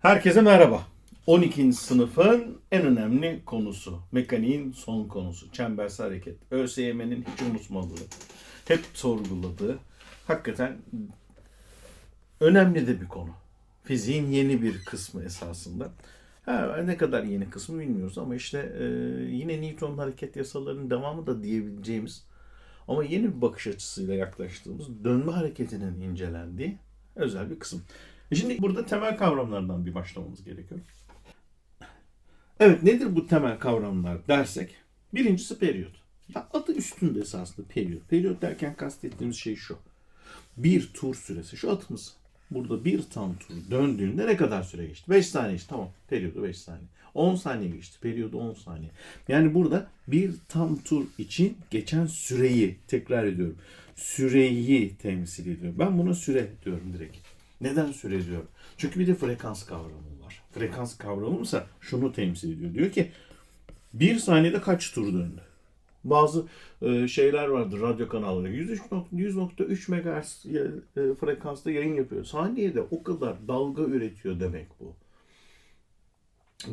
Herkese merhaba. 12. sınıfın en önemli konusu. Mekaniğin son konusu. Çembersel hareket. ÖSYM'nin hiç unutmadığı, hep sorguladığı, hakikaten önemli de bir konu. Fiziğin yeni bir kısmı esasında. Ha, ne kadar yeni kısmı bilmiyoruz ama işte e, yine Newton'un hareket yasalarının devamı da diyebileceğimiz ama yeni bir bakış açısıyla yaklaştığımız dönme hareketinin incelendiği özel bir kısım. E Şimdi burada temel kavramlardan bir başlamamız gerekiyor. Evet nedir bu temel kavramlar dersek birincisi periyot. Ya adı üstünde esasında periyot. Periyot derken kastettiğimiz şey şu. Bir tur süresi. Şu atımız burada bir tam tur döndüğünde ne kadar süre geçti? 5 saniye işte tamam. Periyodu 5 saniye. 10 saniye geçti. Periyodu 10 saniye. Yani burada bir tam tur için geçen süreyi tekrar ediyorum. Süreyi temsil ediyor. Ben buna süre diyorum direkt. Neden süre diyorum? Çünkü bir de frekans kavramı var. Frekans kavramı ise şunu temsil ediyor. Diyor ki bir saniyede kaç tur döndü? Bazı e, şeyler vardır radyo kanalları. 103.100.3 MHz e, frekansta yayın yapıyor. Saniyede o kadar dalga üretiyor demek bu.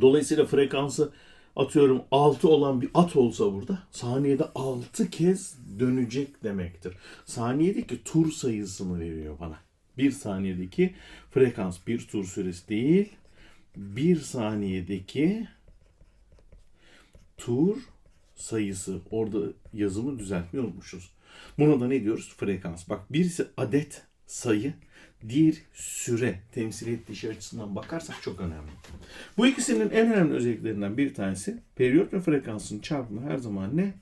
Dolayısıyla frekansı atıyorum 6 olan bir at olsa burada saniyede 6 kez dönecek demektir. Saniyedeki tur sayısını veriyor bana. Bir saniyedeki frekans bir tur süresi değil, bir saniyedeki tur sayısı. Orada yazımı düzeltmeyi unutmuşuz. Buna da ne diyoruz? Frekans. Bak birisi adet sayı, diğer süre temsil ettiği şey açısından bakarsak çok önemli. Bu ikisinin en önemli özelliklerinden bir tanesi periyot ve frekansın çarpımı her zaman ne?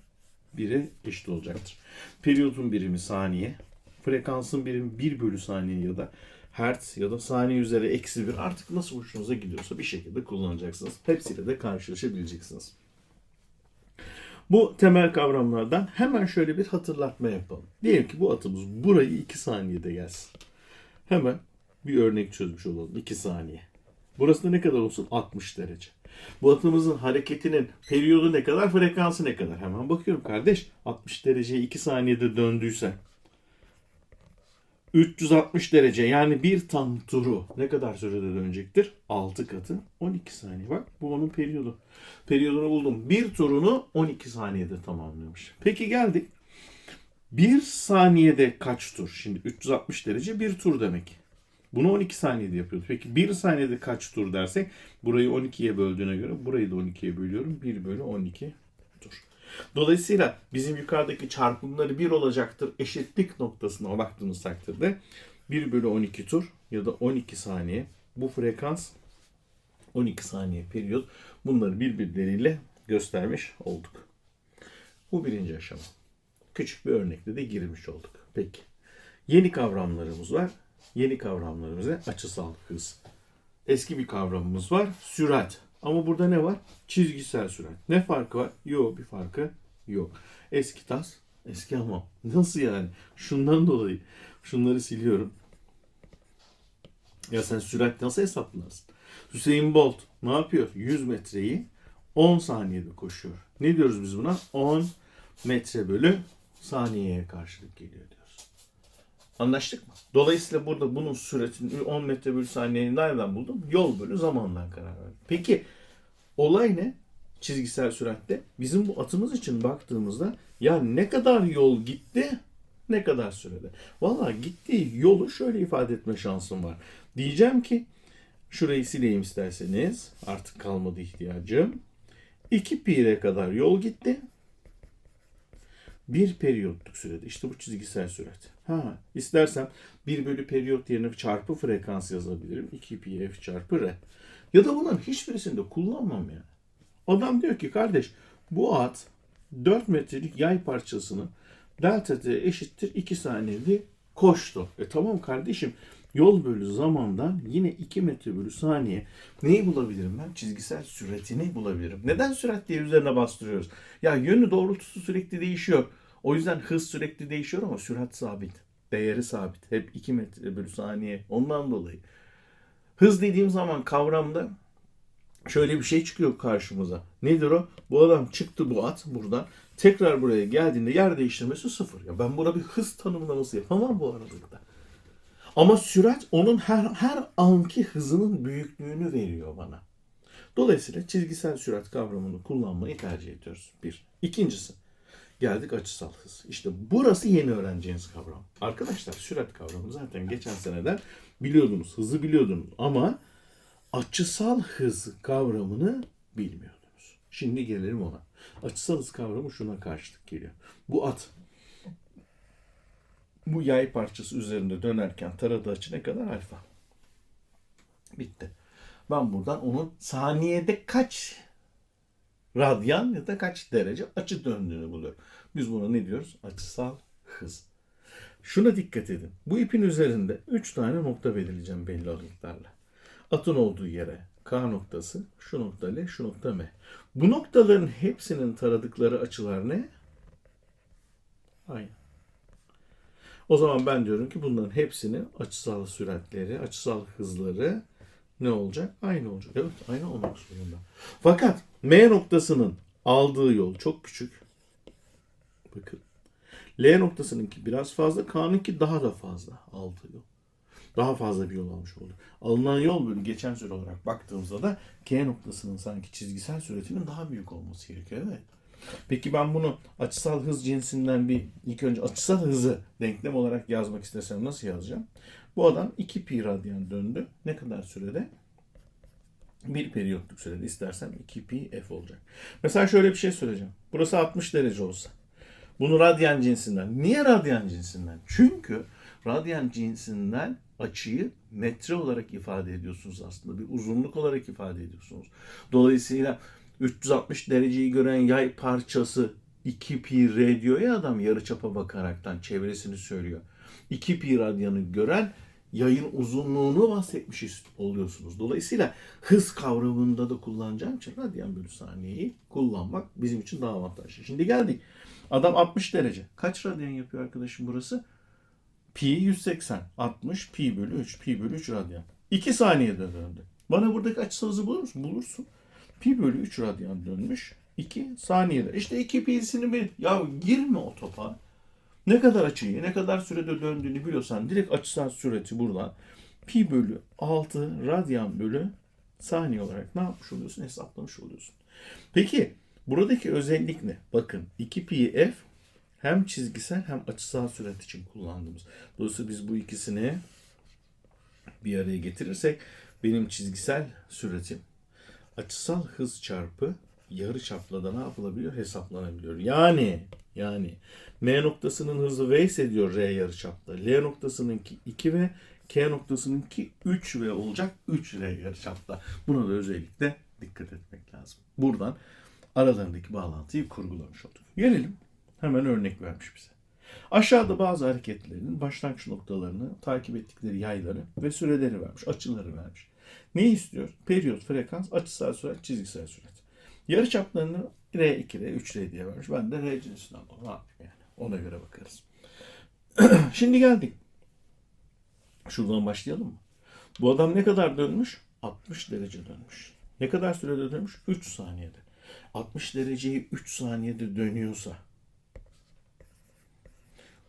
Bire eşit olacaktır. Periyotun birimi saniye, frekansın birimi 1 bölü saniye ya da hertz ya da saniye üzeri eksi bir artık nasıl hoşunuza gidiyorsa bir şekilde kullanacaksınız. Hepsiyle de karşılaşabileceksiniz. Bu temel kavramlardan hemen şöyle bir hatırlatma yapalım. Diyelim ki bu atımız burayı 2 saniyede gelsin. Hemen bir örnek çözmüş olalım. 2 saniye. Burası da ne kadar olsun? 60 derece. Bu atımızın hareketinin periyodu ne kadar, frekansı ne kadar? Hemen bakıyorum kardeş. 60 dereceye 2 saniyede döndüyse 360 derece yani bir tam turu ne kadar sürede dönecektir? 6 katı 12 saniye. Bak bu onun periyodu. Periyodunu buldum. Bir turunu 12 saniyede tamamlamış. Peki geldik. Bir saniyede kaç tur? Şimdi 360 derece bir tur demek. Bunu 12 saniyede yapıyordu. Peki bir saniyede kaç tur dersek burayı 12'ye böldüğüne göre burayı da 12'ye bölüyorum. 1 bölü 12 tur. Dolayısıyla bizim yukarıdaki çarpımları 1 olacaktır. Eşitlik noktasına baktığımız takdirde 1 bölü 12 tur ya da 12 saniye bu frekans 12 saniye periyot bunları birbirleriyle göstermiş olduk. Bu birinci aşama. Küçük bir örnekle de girmiş olduk. Peki. Yeni kavramlarımız var. Yeni kavramlarımız ne? Açısal hız. Eski bir kavramımız var. Sürat. Ama burada ne var? Çizgisel sürat. Ne farkı var? Yok bir farkı yok. Eski tas, eski hamam. Nasıl yani? Şundan dolayı. Şunları siliyorum. Ya sen sürat nasıl hesaplarsın? Hüseyin Bolt ne yapıyor? 100 metreyi 10 saniyede koşuyor. Ne diyoruz biz buna? 10 metre bölü saniyeye karşılık geliyor diyoruz. Anlaştık mı? Dolayısıyla burada bunun süretini 10 metre bölü saniyeyi nereden buldum? Yol bölü zamandan karar verdim. Peki olay ne? Çizgisel süratte. Bizim bu atımız için baktığımızda ya ne kadar yol gitti ne kadar sürede? Valla gittiği yolu şöyle ifade etme şansım var. Diyeceğim ki şurayı sileyim isterseniz. Artık kalmadı ihtiyacım. 2 pi'ye kadar yol gitti. Bir periyotluk sürede. İşte bu çizgisel sürat. Ha, istersem 1 bölü periyot yerine çarpı frekans yazabilirim. 2 pi f çarpı r. Ya da bunların hiçbirisini de kullanmam yani. Adam diyor ki kardeş bu at 4 metrelik yay parçasını delta t eşittir 2 saniyede koştu. E tamam kardeşim yol bölü zamandan yine 2 metre bölü saniye neyi bulabilirim ben? Çizgisel süratini bulabilirim. Neden sürat diye üzerine bastırıyoruz? Ya yönü doğrultusu sürekli değişiyor. O yüzden hız sürekli değişiyor ama sürat sabit. Değeri sabit. Hep 2 metre bölü saniye. Ondan dolayı. Hız dediğim zaman kavramda şöyle bir şey çıkıyor karşımıza. Nedir o? Bu adam çıktı bu at buradan. Tekrar buraya geldiğinde yer değiştirmesi sıfır. Ya ben buna bir hız tanımlaması yapamam bu aralıkta. Ama sürat onun her, her anki hızının büyüklüğünü veriyor bana. Dolayısıyla çizgisel sürat kavramını kullanmayı tercih ediyoruz. Bir. İkincisi. Geldik açısal hız. İşte burası yeni öğreneceğiniz kavram. Arkadaşlar sürat kavramı zaten geçen seneden biliyordunuz. Hızı biliyordunuz. Ama açısal hız kavramını bilmiyordunuz. Şimdi gelelim ona. Açısal hız kavramı şuna karşılık geliyor. Bu at bu yay parçası üzerinde dönerken taradığı açı ne kadar? Alfa. Bitti. Ben buradan onun saniyede kaç radyan ya da kaç derece açı döndüğünü buluyorum. Biz buna ne diyoruz? Açısal hız. Şuna dikkat edin. Bu ipin üzerinde 3 tane nokta belirleyeceğim belli aralıklarla. Atın olduğu yere K noktası, şu nokta L, şu nokta M. Bu noktaların hepsinin taradıkları açılar ne? Aynı. O zaman ben diyorum ki bunların hepsinin açısal süratleri, açısal hızları ne olacak? Aynı olacak. Evet, aynı olmak zorunda. Fakat M noktasının aldığı yol çok küçük. Bakın. L noktasınınki biraz fazla, K'nınki daha da fazla aldığı yol. Daha fazla bir yol almış oldu. Alınan yol bölü geçen süre olarak baktığımızda da K noktasının sanki çizgisel süretinin daha büyük olması gerekiyor. Evet. Peki ben bunu açısal hız cinsinden bir ilk önce açısal hızı denklem olarak yazmak istesem nasıl yazacağım? Bu adam 2 pi radyan döndü. Ne kadar sürede? Bir periyotluk sürede istersem 2 pi f olacak. Mesela şöyle bir şey söyleyeceğim. Burası 60 derece olsa. Bunu radyan cinsinden. Niye radyan cinsinden? Çünkü radyan cinsinden açıyı metre olarak ifade ediyorsunuz aslında. Bir uzunluk olarak ifade ediyorsunuz. Dolayısıyla 360 dereceyi gören yay parçası 2 pi r diyor ya adam yarıçapa bakaraktan çevresini söylüyor. 2 pi radyanı gören yayın uzunluğunu bahsetmiş oluyorsunuz. Dolayısıyla hız kavramında da kullanacağım için radyan bölü saniyeyi kullanmak bizim için daha avantajlı. Şimdi geldik. Adam 60 derece. Kaç radyan yapıyor arkadaşım burası? Pi 180. 60 pi bölü 3. Pi bölü 3 radyan. 2 saniyede döndü. Bana buradaki açısal hızı bulur musun? Bulursun. Pi bölü 3 radyan dönmüş. 2 saniyede. İşte 2 pi'sini bir... Ya girme o topa. Ne kadar açıyı, ne kadar sürede döndüğünü biliyorsan direkt açısal süreti buradan pi bölü 6 radyan bölü saniye olarak ne yapmış oluyorsun? Hesaplamış oluyorsun. Peki buradaki özellik ne? Bakın 2 pi f hem çizgisel hem açısal süret için kullandığımız. Dolayısıyla biz bu ikisini bir araya getirirsek benim çizgisel süretim açısal hız çarpı yarı çapla da ne yapılabiliyor? Hesaplanabiliyor. Yani yani M noktasının hızı V ise diyor R yarı çapta. L noktasınınki 2V, K noktasınınki 3V olacak. 3R yarı çapta. Buna da özellikle dikkat etmek lazım. Buradan aralarındaki bağlantıyı kurgulamış olduk. Gelelim. Hemen örnek vermiş bize. Aşağıda bazı hareketlerin başlangıç noktalarını, takip ettikleri yayları ve süreleri vermiş, açıları vermiş. Ne istiyor? Periyot, frekans, açısal sürat, çizgisel sürat. Yarı çaplarını R2, R3, R diye vermiş. Ben de R cinsinden alalım. Ne yapayım yani? Ona göre bakarız. Şimdi geldik. Şuradan başlayalım mı? Bu adam ne kadar dönmüş? 60 derece dönmüş. Ne kadar sürede dönmüş? 3 saniyede. 60 dereceyi 3 saniyede dönüyorsa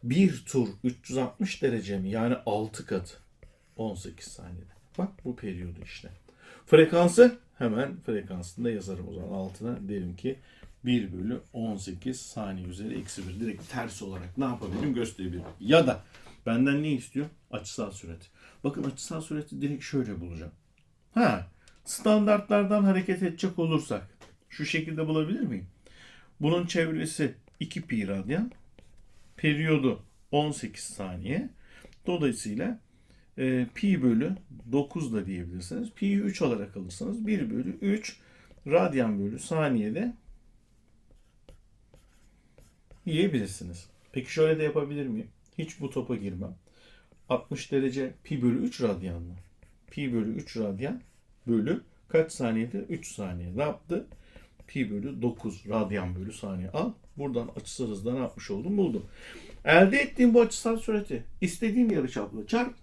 bir tur 360 derece mi? Yani 6 kat 18 saniyede. Bak bu periyodu işte. Frekansı hemen frekansını da yazarım o zaman altına derim ki 1 bölü 18 saniye üzeri eksi 1 direkt ters olarak ne yapabilirim gösterebilirim. Ya da benden ne istiyor? Açısal süret. Bakın açısal süreti direkt şöyle bulacağım. Ha, standartlardan hareket edecek olursak şu şekilde bulabilir miyim? Bunun çevresi 2 pi radyan, periyodu 18 saniye. Dolayısıyla e, pi bölü 9 da diyebilirsiniz. Pi'yi 3 olarak alırsanız 1 bölü 3 radyan bölü saniyede yiyebilirsiniz. Peki şöyle de yapabilir miyim? Hiç bu topa girmem. 60 derece pi bölü 3 radyan mı? Pi bölü 3 radyan bölü kaç saniyede? 3 saniye. Ne yaptı? Pi bölü 9 radyan bölü saniye. Al. Buradan açısal hızla ne yapmış oldum? Buldum. Elde ettiğim bu açısal süreti istediğim yarıçapla çarp.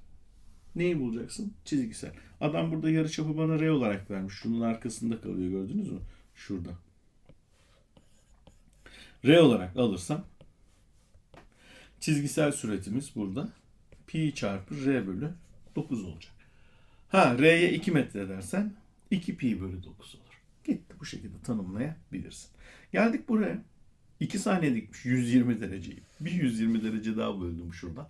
Neyi bulacaksın? Çizgisel. Adam burada yarıçapı bana R olarak vermiş. Şunun arkasında kalıyor gördünüz mü? Şurada. R olarak alırsam çizgisel süretimiz burada. pi çarpı r bölü 9 olacak. Ha r'ye 2 metre dersen 2 pi bölü 9 olur. Gitti bu şekilde tanımlayabilirsin. Geldik buraya. 2 saniye dikmiş 120 dereceyi. Bir 120 derece daha böldüm şuradan.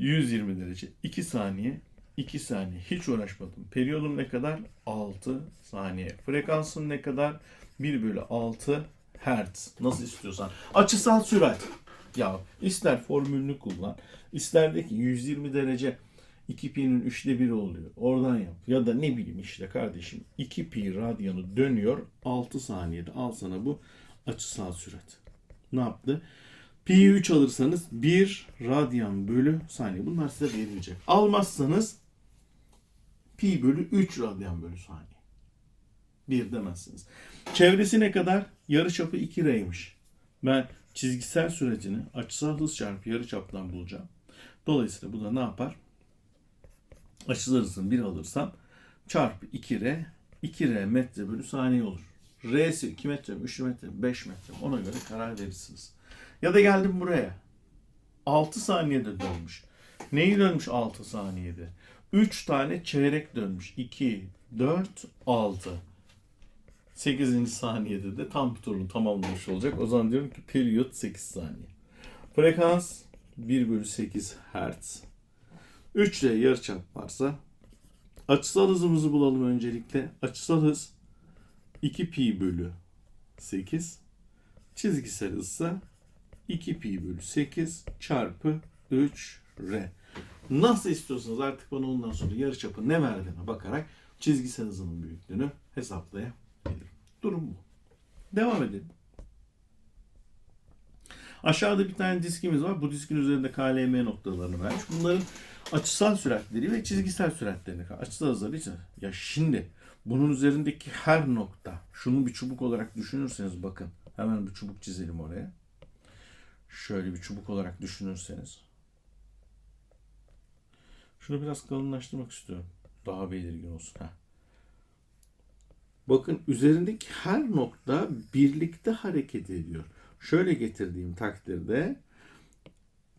120 derece. 2 saniye. 2 saniye. Hiç uğraşmadım. Periyodum ne kadar? 6 saniye. Frekansım ne kadar? 1 bölü 6 Hertz. Nasıl istiyorsan. Açısal sürat. Ya ister formülünü kullan. ister de ki 120 derece 2 pi'nin üçte biri oluyor. Oradan yap. Ya da ne bileyim işte kardeşim 2 pi radyanı dönüyor 6 saniyede. Al sana bu açısal sürat. Ne yaptı? Pi'yi 3 alırsanız 1 radyan bölü saniye. Bunlar size verilecek. Almazsanız pi bölü 3 radyan bölü saniye. 1 demezsiniz. Çevresi ne kadar? Yarıçapı 2 r'ymiş. Ben çizgisel sürecini açısal hız çarpı yarıçaptan bulacağım. Dolayısıyla bu da ne yapar? Açısal hızını 1 alırsam çarpı 2r 2r metre bölü saniye olur. R'si 2 metre mi, 3 metre mi, 5 metre? Ona göre karar verirsiniz. Ya da geldim buraya. 6 saniyede dönmüş. Neyi dönmüş 6 saniyede? 3 tane çeyrek dönmüş. 2, 4, 6. 8. saniyede de tam turunu tamamlamış olacak. O zaman diyorum ki periyot 8 saniye. Frekans 1 bölü 8 Hz. 3 ile yarıçap varsa açısal hızımızı bulalım öncelikle. Açısal hız 2 pi bölü 8. Çizgisel hızsa 2 pi bölü 8 çarpı 3 r. Nasıl istiyorsanız artık bana ondan sonra yarıçapı ne verdiğine bakarak çizgisel hızının büyüklüğünü hesaplayabilirim. Durum bu. Devam edelim. Aşağıda bir tane diskimiz var. Bu diskin üzerinde KLM noktalarını vermiş. Bunların açısal süratleri ve çizgisel süratlerini. Açısal hızları için. Ya şimdi bunun üzerindeki her nokta şunu bir çubuk olarak düşünürseniz bakın. Hemen bir çubuk çizelim oraya. Şöyle bir çubuk olarak düşünürseniz. Şunu biraz kalınlaştırmak istiyorum. Daha belirgin olsun. Heh. Bakın üzerindeki her nokta birlikte hareket ediyor. Şöyle getirdiğim takdirde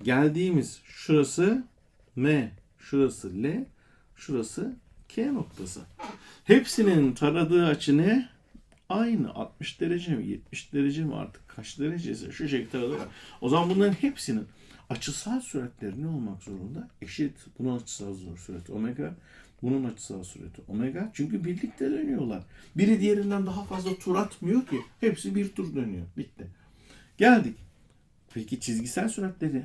geldiğimiz şurası M, şurası L, şurası K noktası. Hepsinin taradığı açı ne? Aynı 60 derece mi 70 derece mi artık kaç derecesi şu şekilde taradılar. O zaman bunların hepsinin açısal süratleri ne olmak zorunda? Eşit. Bunun açısal sürati omega, bunun açısal sürati omega. Çünkü birlikte dönüyorlar. Biri diğerinden daha fazla tur atmıyor ki. Hepsi bir tur dönüyor. Bitti. Geldik. Peki çizgisel süratleri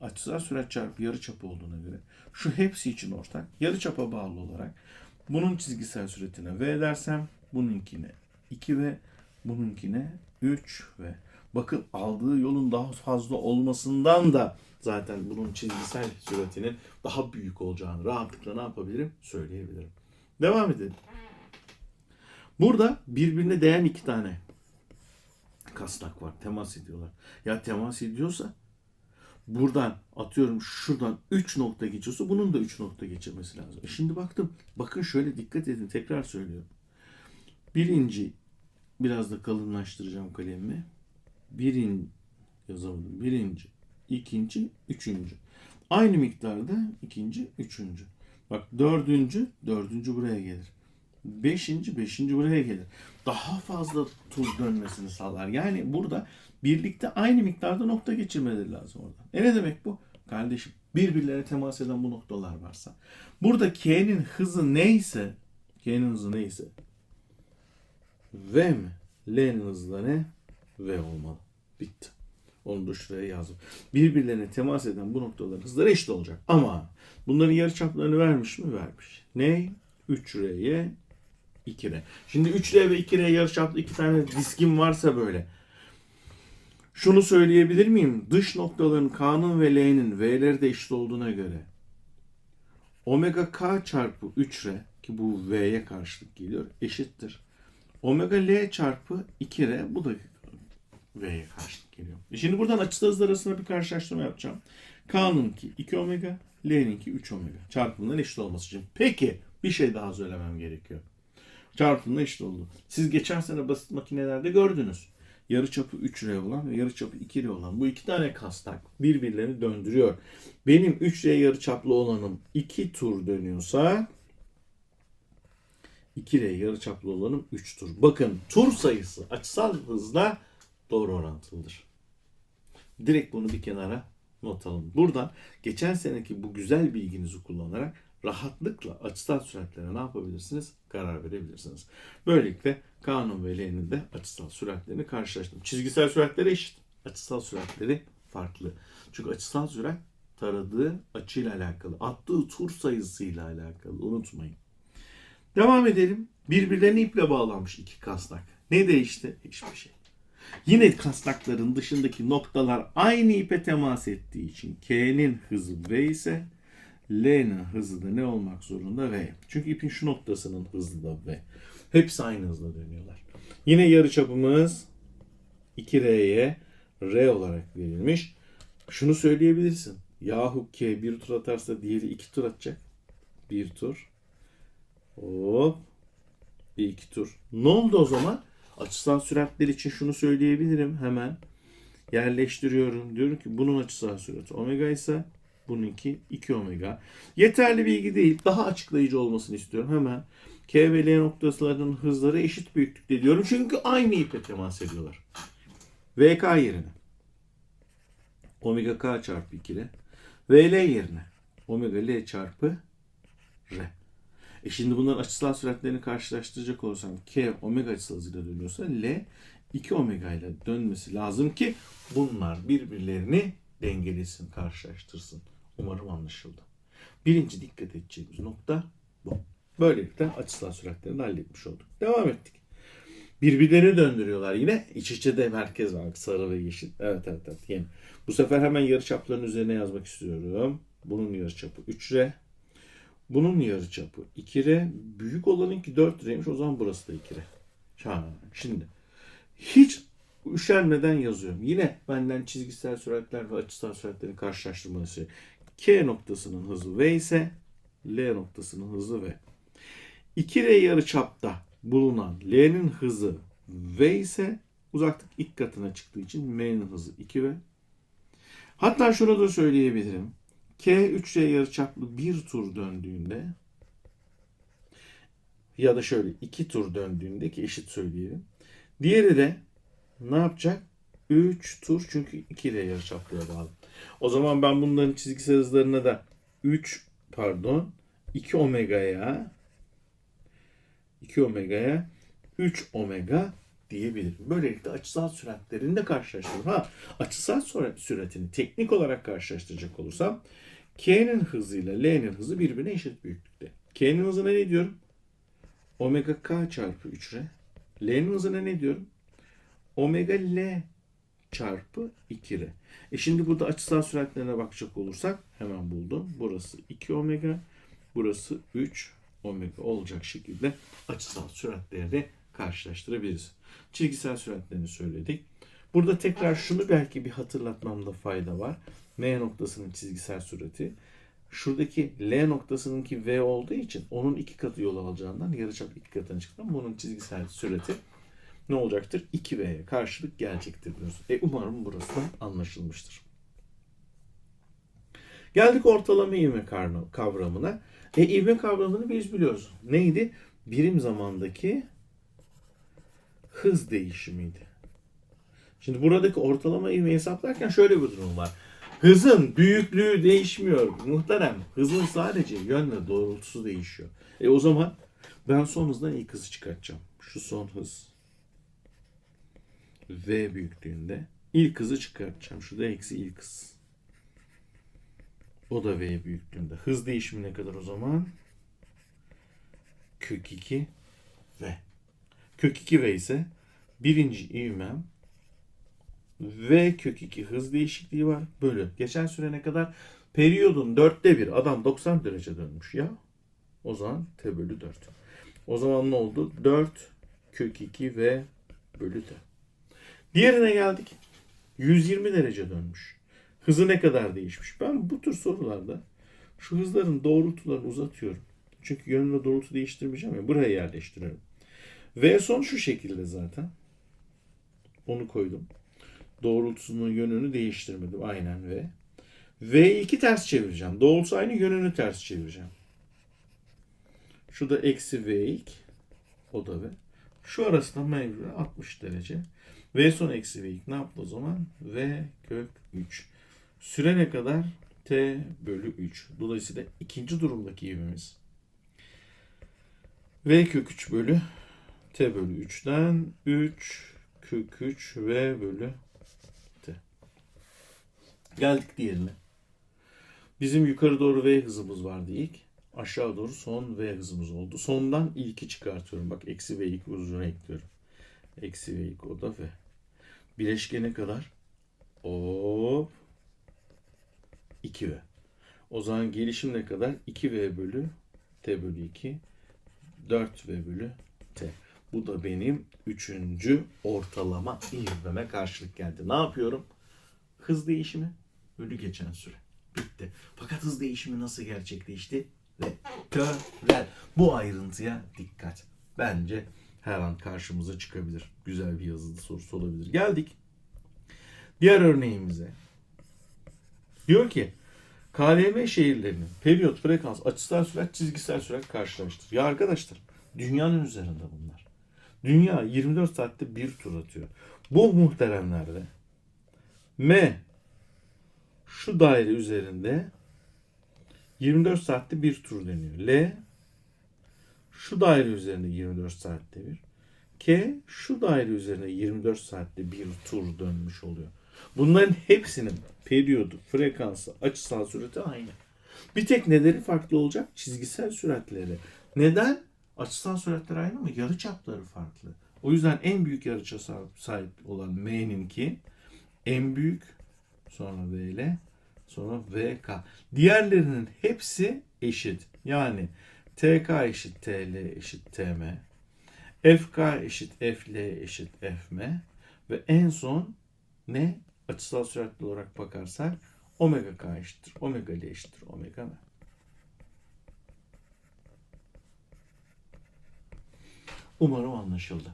açısal sürat çarpı yarıçapı olduğuna göre şu hepsi için ortak. Yarıçapa bağlı olarak bunun çizgisel süratine V dersem bununkine 2 v bununkine 3 v. Bakın aldığı yolun daha fazla olmasından da zaten bunun çizgisel süratinin daha büyük olacağını rahatlıkla ne yapabilirim? Söyleyebilirim. Devam edelim. Burada birbirine değen iki tane kasnak var. Temas ediyorlar. Ya temas ediyorsa buradan atıyorum şuradan 3 nokta geçiyorsa bunun da 3 nokta geçirmesi lazım. E şimdi baktım. Bakın şöyle dikkat edin. Tekrar söylüyorum. Birinci biraz da kalınlaştıracağım kalemimi. Birin yazamadım. Birinci, ikinci, üçüncü. Aynı miktarda ikinci, üçüncü. Bak dördüncü, dördüncü buraya gelir. Beşinci, beşinci buraya gelir. Daha fazla tur dönmesini sağlar. Yani burada birlikte aynı miktarda nokta geçirmeleri lazım oradan. E ne demek bu? Kardeşim birbirlerine temas eden bu noktalar varsa. Burada K'nin hızı neyse K'nin hızı neyse V mi? L'nin hızı ne? V olmalı. Bitti. Onu da şuraya yazdım. Birbirlerine temas eden bu noktaların hızları eşit olacak. Ama bunların yarıçaplarını vermiş mi? Vermiş. Ne? 3R'ye 2R. Şimdi 3R ve 2R yarıçaplı iki tane diskim varsa böyle. Şunu söyleyebilir miyim? Dış noktaların K'nın ve L'nin V'leri de eşit olduğuna göre omega K çarpı 3R ki bu V'ye karşılık geliyor eşittir. Omega L çarpı 2R bu da V'ye karşılık geliyor. E şimdi buradan açısal hızlar arasında bir karşılaştırma yapacağım. K'nınki 2 omega, L'ninki 3 omega. Çarpımından eşit olması için. Peki bir şey daha söylemem gerekiyor. Çarpımla eşit oldu. Siz geçen sene basit makinelerde gördünüz. yarıçapı 3R olan ve yarıçapı 2R olan bu iki tane kasnak birbirlerini döndürüyor. Benim 3R yarıçaplı olanım 2 tur dönüyorsa 2R yarıçaplı olanım 3 tur. Bakın tur sayısı açısal hızla doğru orantılıdır. Direkt bunu bir kenara not alın. Buradan geçen seneki bu güzel bilginizi kullanarak rahatlıkla açısal süratlere ne yapabilirsiniz? Karar verebilirsiniz. Böylelikle K'nın ve L'nin de açısal süratlerini karşılaştım. Çizgisel süratleri eşit. Açısal süratleri farklı. Çünkü açısal sürat taradığı açıyla alakalı. Attığı tur sayısıyla alakalı. Unutmayın. Devam edelim. Birbirlerine iple bağlanmış iki kasnak. Ne değişti? Hiçbir şey. Yine kasnakların dışındaki noktalar aynı ipe temas ettiği için K'nin hızı V ise L'nin hızı da ne olmak zorunda? V. Çünkü ipin şu noktasının hızı da V. Hepsi aynı hızla dönüyorlar. Yine yarıçapımız 2R'ye R olarak verilmiş. Şunu söyleyebilirsin. Yahu K bir tur atarsa diğeri iki tur atacak. Bir tur. Hop. Bir iki tur. Ne oldu o zaman? Açısal süratler için şunu söyleyebilirim hemen. Yerleştiriyorum. Diyorum ki bunun açısal sürati omega ise bununki 2 omega. Yeterli bilgi değil. Daha açıklayıcı olmasını istiyorum. Hemen K ve L noktalarının hızları eşit büyüklükte diyorum. Çünkü aynı ipe temas ediyorlar. VK yerine omega K çarpı 2 ile VL yerine omega L çarpı R. E şimdi bunların açısal süratlerini karşılaştıracak olursam K omega açısal hızıyla dönüyorsa L 2 omega ile dönmesi lazım ki bunlar birbirlerini dengelesin, karşılaştırsın. Umarım anlaşıldı. Birinci dikkat edeceğimiz nokta bu. Böylelikle açısal süratlerini halletmiş olduk. Devam ettik. Birbirlerini döndürüyorlar yine. İç içe de merkez var. Sarı ve yeşil. Evet evet evet. Yeni. Bu sefer hemen yarıçapların üzerine yazmak istiyorum. Bunun yarıçapı 3R. Bunun yarıçapı 2R. Büyük olanınki 4R'ymiş. O zaman burası da 2R. Ha, şimdi hiç üşenmeden yazıyorum. Yine benden çizgisel süratler ve açısal süratlerin karşılaştırması. K noktasının hızı V ise L noktasının hızı V. 2R yarıçapta bulunan L'nin hızı V ise uzaklık ilk katına çıktığı için M'nin hızı 2V. Hatta şunu da söyleyebilirim. K 3R yarıçaplı bir tur döndüğünde ya da şöyle iki tur döndüğünde ki eşit söyleyelim. Diğeri de ne yapacak? 3 tur çünkü 2 ile yarıçaplıya bağlı. O zaman ben bunların çizgisel hızlarına da 3 pardon 2 omega'ya 2 omega'ya 3 omega diyebilirim. Böylelikle açısal süratlerini de karşılaştırırım. Ha, açısal sürat, süratini teknik olarak karşılaştıracak olursam K'nin hızıyla L'nin hızı birbirine eşit büyüklükte. K'nin hızına ne diyorum? Omega K çarpı 3R. L'nin hızına ne diyorum? Omega L çarpı 2R. E şimdi burada açısal süratlerine bakacak olursak hemen buldum. Burası 2 omega, burası 3 omega olacak şekilde açısal süratlerini karşılaştırabiliriz. Çizgisel süratlerini söyledik. Burada tekrar şunu belki bir hatırlatmamda fayda var. M noktasının çizgisel sürati. Şuradaki L noktasınınki V olduğu için onun iki katı yol alacağından yarıçap iki katına çıktı. Bunun çizgisel sürati ne olacaktır? 2V'ye karşılık gelecektir diyoruz. E umarım burası da anlaşılmıştır. Geldik ortalama ivme kavramına. E ivme kavramını biz biliyoruz. Neydi? Birim zamandaki hız değişimiydi. Şimdi buradaki ortalama ivmeyi hesaplarken şöyle bir durum var. Hızın büyüklüğü değişmiyor. Muhterem. Hızın sadece yön ve doğrultusu değişiyor. E o zaman ben son hızdan ilk hızı çıkartacağım. Şu son hız. V büyüklüğünde. İlk hızı çıkartacağım. Şurada eksi ilk hız. O da V büyüklüğünde. Hız değişimi ne kadar o zaman? Kök 2 V. Kök 2 V ise birinci ivmem V kök 2 hız değişikliği var. Bölü. Geçen süre ne kadar? Periyodun dörtte bir. Adam 90 derece dönmüş ya. O zaman T bölü 4. O zaman ne oldu? 4 kök 2 V bölü T. Diğerine geldik. 120 derece dönmüş. Hızı ne kadar değişmiş? Ben bu tür sorularda şu hızların doğrultularını uzatıyorum. Çünkü yön doğrultu değiştirmeyeceğim ya. Buraya yerleştiriyorum. V son şu şekilde zaten. Onu koydum. Doğrultusunun yönünü değiştirmedim. Aynen V. V2 ters çevireceğim. Doğrultusu aynı yönünü ters çevireceğim. Şu da eksi V ilk. O da V. Şu arasında mevcut 60 derece. V son eksi V ilk. Ne yaptı o zaman? V kök 3. Süre ne kadar? T bölü 3. Dolayısıyla ikinci durumdaki ivmemiz V kök 3 bölü T bölü 3'ten 3 kök 3 V bölü. Geldik diğerine. Bizim yukarı doğru V hızımız vardı ilk. Aşağı doğru son V hızımız oldu. Sondan ilki çıkartıyorum. Bak eksi V ilk uzuna ekliyorum. Eksi V ilk o da V. Bileşkene kadar hop 2V. O zaman gelişim ne kadar? 2V bölü T bölü 2 4V bölü T. Bu da benim üçüncü ortalama ivmeme karşılık geldi. Ne yapıyorum? Hız değişimi bölü geçen süre. Bitti. Fakat hız değişimi nasıl gerçekleşti? Vektörel. Bu ayrıntıya dikkat. Bence her an karşımıza çıkabilir. Güzel bir yazılı sorusu olabilir. Geldik. Diğer örneğimize. Diyor ki KLM şehirlerinin periyot, frekans, açısal sürat, çizgisel sürat karşılaştır. Ya arkadaşlar dünyanın üzerinde bunlar. Dünya 24 saatte bir tur atıyor. Bu muhteremlerde M şu daire üzerinde 24 saatte bir tur dönüyor. L şu daire üzerinde 24 saatte bir. K şu daire üzerinde 24 saatte bir tur dönmüş oluyor. Bunların hepsinin periyodu, frekansı, açısal sürati aynı. Bir tek nedeni farklı olacak çizgisel süratleri. Neden? Açısal süratler aynı ama yarıçapları farklı. O yüzden en büyük yarıçapı sahip olan M'ninki en büyük sonra VL sonra VK. Diğerlerinin hepsi eşit. Yani TK eşit TL eşit TM. FK eşit FL eşit FM. Ve en son ne? Açısal süratli olarak bakarsak omega k eşittir. Omega l eşittir. Omega m. Umarım anlaşıldı.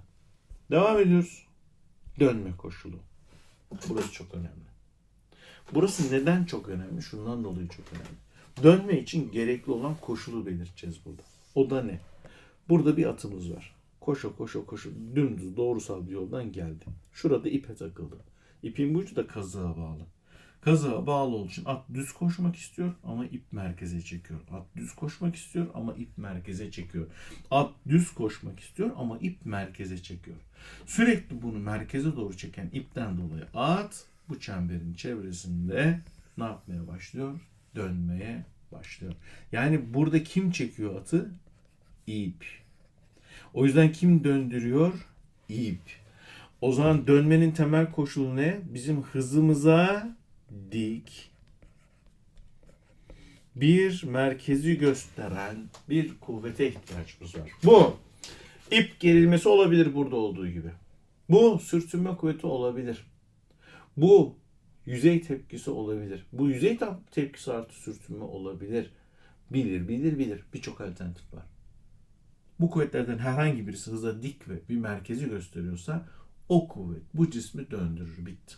Devam ediyoruz. Dönme koşulu. Burası çok önemli. Burası neden çok önemli? Şundan dolayı çok önemli. Dönme için gerekli olan koşulu belirteceğiz burada. O da ne? Burada bir atımız var. Koşa koşa koşa dümdüz doğrusal bir yoldan geldi. Şurada ipe takıldı. İpin ucu da kazığa bağlı. Kazığa bağlı olduğu için at düz koşmak istiyor ama ip merkeze çekiyor. At düz koşmak istiyor ama ip merkeze çekiyor. At düz koşmak istiyor ama ip merkeze çekiyor. Sürekli bunu merkeze doğru çeken ipten dolayı at bu çemberin çevresinde ne yapmaya başlıyor? Dönmeye başlıyor. Yani burada kim çekiyor atı? İp. O yüzden kim döndürüyor? İp. O zaman dönmenin temel koşulu ne? Bizim hızımıza dik bir merkezi gösteren bir kuvvete ihtiyacımız var. Bu ip gerilmesi olabilir burada olduğu gibi. Bu sürtünme kuvveti olabilir. Bu yüzey tepkisi olabilir. Bu yüzey tep- tepkisi artı sürtünme olabilir. Bilir, bilir, bilir. Birçok alternatif var. Bu kuvvetlerden herhangi birisi hıza dik ve bir merkezi gösteriyorsa o kuvvet bu cismi döndürür. Bitti.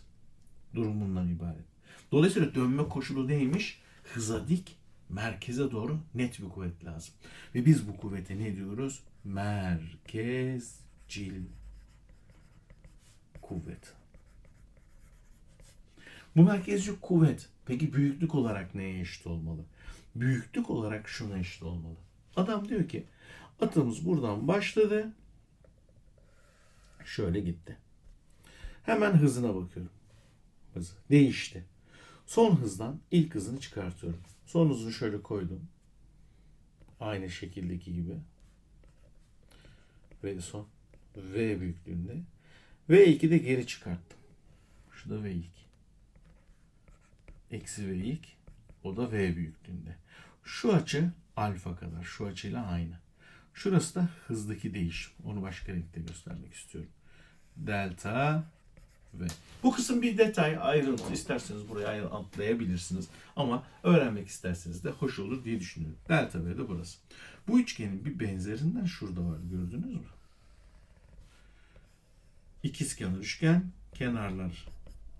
Durum bundan ibaret. Dolayısıyla dönme koşulu neymiş? Hıza dik, merkeze doğru net bir kuvvet lazım. Ve biz bu kuvvete ne diyoruz? Merkezcil kuvvet. Bu merkezci kuvvet peki büyüklük olarak neye eşit olmalı? Büyüklük olarak şuna eşit olmalı. Adam diyor ki atımız buradan başladı. Şöyle gitti. Hemen hızına bakıyorum. Hızı değişti. Son hızdan ilk hızını çıkartıyorum. Son hızını şöyle koydum. Aynı şekildeki gibi. Ve son V büyüklüğünde. V2 de geri çıkarttım. Şu da V2. Eksi V2. O da V büyüklüğünde. Şu açı alfa kadar. Şu açıyla aynı. Şurası da hızdaki değişim. Onu başka renkte göstermek istiyorum. Delta V. Bu kısım bir detay, ayrıntı. İsterseniz buraya atlayabilirsiniz. Ama öğrenmek isterseniz de hoş olur diye düşünüyorum. Delta V de burası. Bu üçgenin bir benzerinden şurada var. Gördünüz mü? İkizkenar üçgen kenarlar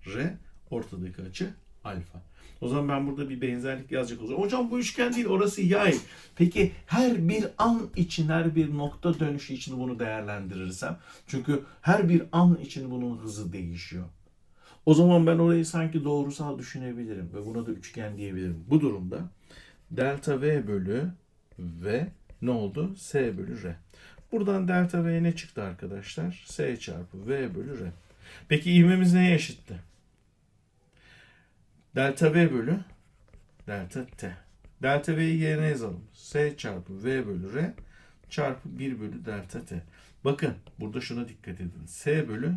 R, ortadaki açı alfa. O zaman ben burada bir benzerlik yazacak olacağım. Hocam bu üçgen değil orası yay. Peki her bir an için her bir nokta dönüşü için bunu değerlendirirsem. Çünkü her bir an için bunun hızı değişiyor. O zaman ben orayı sanki doğrusal düşünebilirim ve buna da üçgen diyebilirim. Bu durumda delta V bölü V ne oldu? S bölü R. Buradan delta V ne çıktı arkadaşlar? S çarpı V bölü R. Peki ivmemiz neye eşitti? Delta V bölü delta T. Delta V'yi yerine yazalım. S çarpı V bölü R çarpı 1 bölü delta T. Bakın burada şuna dikkat edin. S bölü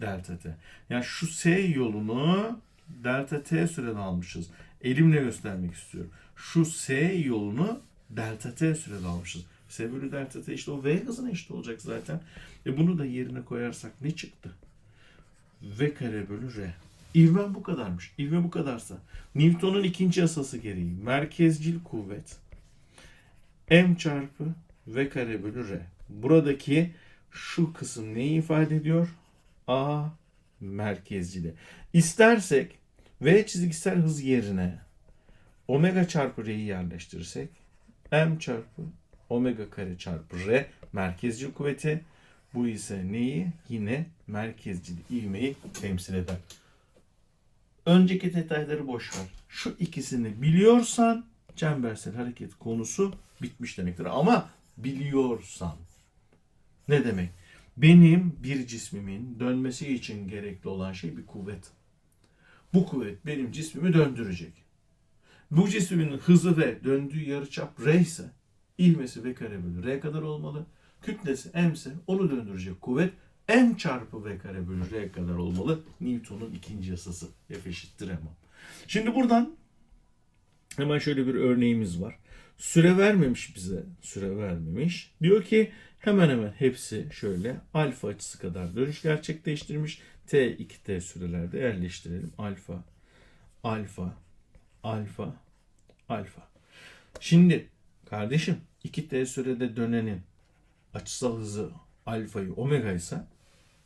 delta T. Yani şu S yolunu delta T süreden almışız. Elimle göstermek istiyorum. Şu S yolunu delta T süreden almışız. S bölü delta T işte o V hızına eşit olacak zaten. E bunu da yerine koyarsak ne çıktı? V kare bölü R. İvme bu kadarmış. İvme bu kadarsa. Newton'un ikinci yasası gereği merkezcil kuvvet M çarpı V kare bölü R. Buradaki şu kısım neyi ifade ediyor? A merkezcili. İstersek V çizgisel hız yerine omega çarpı R'yi yerleştirirsek M çarpı omega kare çarpı R merkezcil kuvveti bu ise neyi? Yine merkezcil ivmeyi temsil eder. Önceki detayları boş ver. Şu ikisini biliyorsan çembersel hareket konusu bitmiş demektir. Ama biliyorsan ne demek? Benim bir cismimin dönmesi için gerekli olan şey bir kuvvet. Bu kuvvet benim cismimi döndürecek. Bu cismin hızı ve döndüğü yarıçap r ise ivmesi v kare bölü r kadar olmalı. Kütlesi m ise onu döndürecek kuvvet m çarpı v kare bölü r kadar olmalı. Newton'un ikinci yasası F eşittir m. Şimdi buradan hemen şöyle bir örneğimiz var. Süre vermemiş bize. Süre vermemiş. Diyor ki hemen hemen hepsi şöyle alfa açısı kadar dönüş gerçekleştirmiş. T 2T sürelerde yerleştirelim. Alfa, alfa, alfa, alfa. Şimdi kardeşim 2T sürede dönenin açısal hızı alfayı omega ise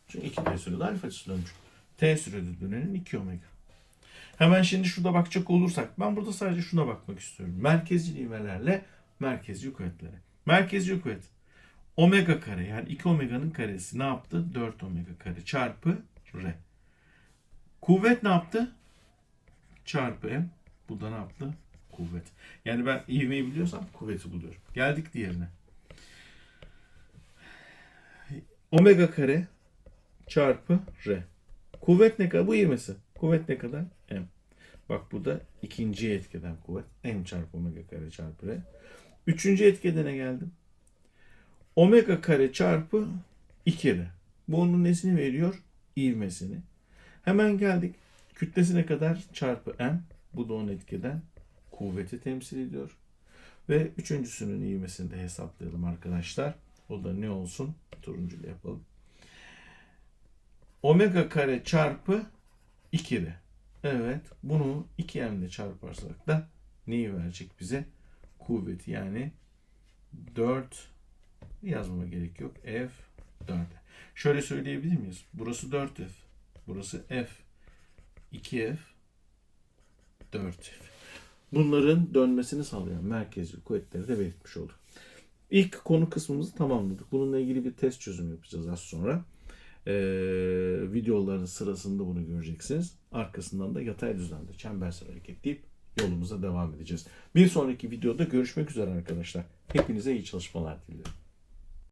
çünkü 2T sürede alfa açısı dönmüş. T sürede dönenin 2 omega. Hemen şimdi şurada bakacak olursak ben burada sadece şuna bakmak istiyorum. Merkezcil ivmelerle merkezci kuvvetlere. Merkezci kuvvet omega kare yani 2 omega'nın karesi ne yaptı? 4 omega kare çarpı r. Kuvvet ne yaptı? Çarpı m. Bu da ne yaptı? Kuvvet. Yani ben ivmeyi biliyorsam kuvveti buluyorum. Geldik diğerine. Omega kare çarpı r. Kuvvet ne kadar? Bu ivmesi. Kuvvet ne kadar? M. Bak bu da ikinci etkeden kuvvet. M çarpı omega kare çarpı R. Üçüncü etkidene geldim. Omega kare çarpı 2R. Bu onun nesini veriyor? İvmesini. Hemen geldik. Kütlesine kadar çarpı M. Bu da onun etkiden kuvveti temsil ediyor. Ve üçüncüsünün ivmesini de hesaplayalım arkadaşlar. O da ne olsun? Turuncuyla yapalım. Omega kare çarpı 2R. Evet. Bunu 2m ile çarparsak da neyi verecek bize? Kuvveti yani 4 yazmama gerek yok. F 4. Şöyle söyleyebilir miyiz? Burası 4F. Burası F. 2F 4F. Bunların dönmesini sağlayan merkezci kuvvetleri de belirtmiş olduk. İlk konu kısmımızı tamamladık. Bununla ilgili bir test çözümü yapacağız az sonra. Ee, videoların sırasında bunu göreceksiniz. Arkasından da yatay düzlemde çembersel hareketleyip yolumuza devam edeceğiz. Bir sonraki videoda görüşmek üzere arkadaşlar. Hepinize iyi çalışmalar diliyorum.